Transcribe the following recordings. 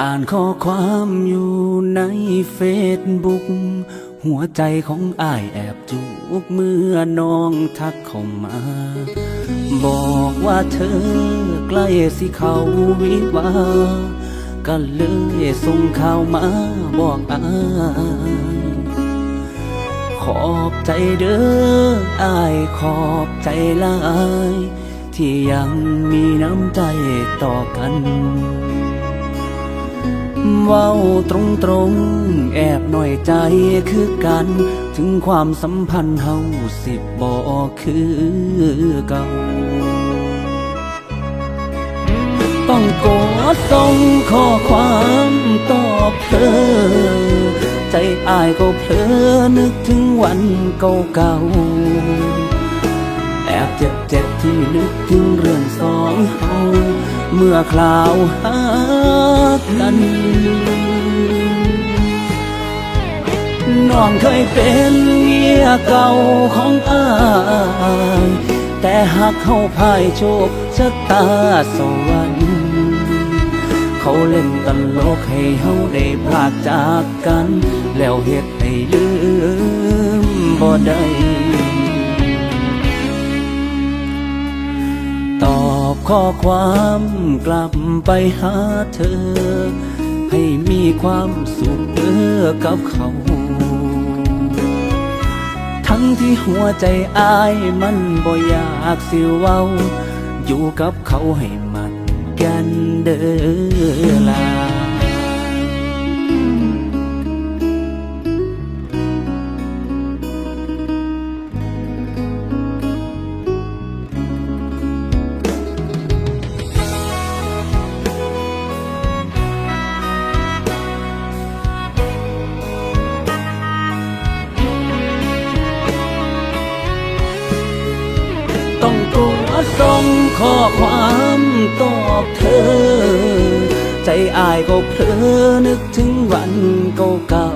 อ่านข้อความอยู่ในเฟซบุ๊กหัวใจของอ้ายแอบจุกเมื่อน้องทักเข้ามา บอกว่าเธอใกล้สิเขาวิวาก็เลยส่งข่าวมาบอกอ้ายขอบใจเด้ออายขอบใจหลายที่ยังมีน้ำใจต่อกัน เว้าตรงตรงแอบหน่อยใจคือกัน ถึงความสัมพันธ์เฮาสิบบ่คือเก่าต้องกดส่งข้อความตอบเธอ ใจอายก็เพลอนึกถึงวันเก่าๆแอบเจ็บเจ็บที่นึกถึงเรื่องสองเฮา เมื่อคราวหากัน น้องเคยเป็นเมียเก่าของอายแต่หากเขาพ่ายโชคชะตาสวรรค์เขาเล่นตลกให้เฮาได้พลากจากกัน แล้วเฮ็ดให้ลืมบ่ได้ ข้อความกลับไปหาเธอ ให้มีความสุขเออกับเขา ทั้งที่หัวใจอายมันบ่อยากสิเว้า อยู่กับเขาให้มันกันเด้อลา ส่งข้อความตอบเธอ ใจอายก็เพลอนึกถึงวันเก่า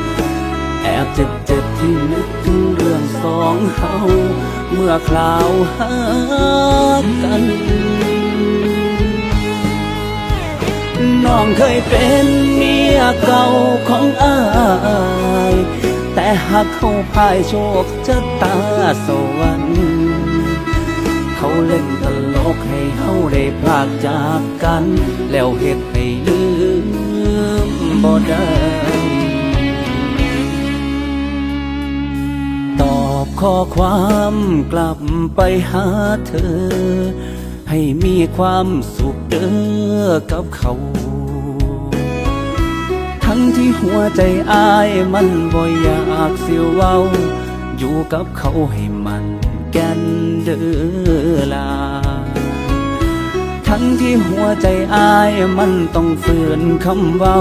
ๆแอบเจ็บเจ็บที่นึกถึงเรื่องสองเฮาเมื่อคราวหากันน้องเคยเป็นเมียเก่าของอาย แต่หากเขาพ่ายโชคชะตาสวรรค์ เขาเล่นตลกให้เฮาได้พลากจากกัน แล้วเฮ็ดให้ลืมบ่ได้ตอบข้อความกลับไปหาเธอ ให้มีความสุขเด้อกับเขาทั้งที่หัวใจอายมันบ่อยากสิเว้า อยู่กับเขาให้มัน กันเดือลา ทั้งที่หัวใจอายมันต้องฝืนคำเว้า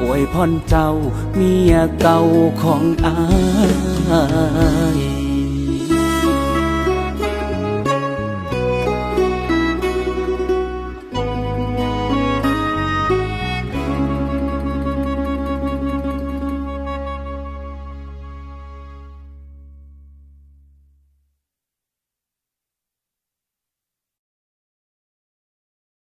อวยพรเจ้าเมียเก่าของอาย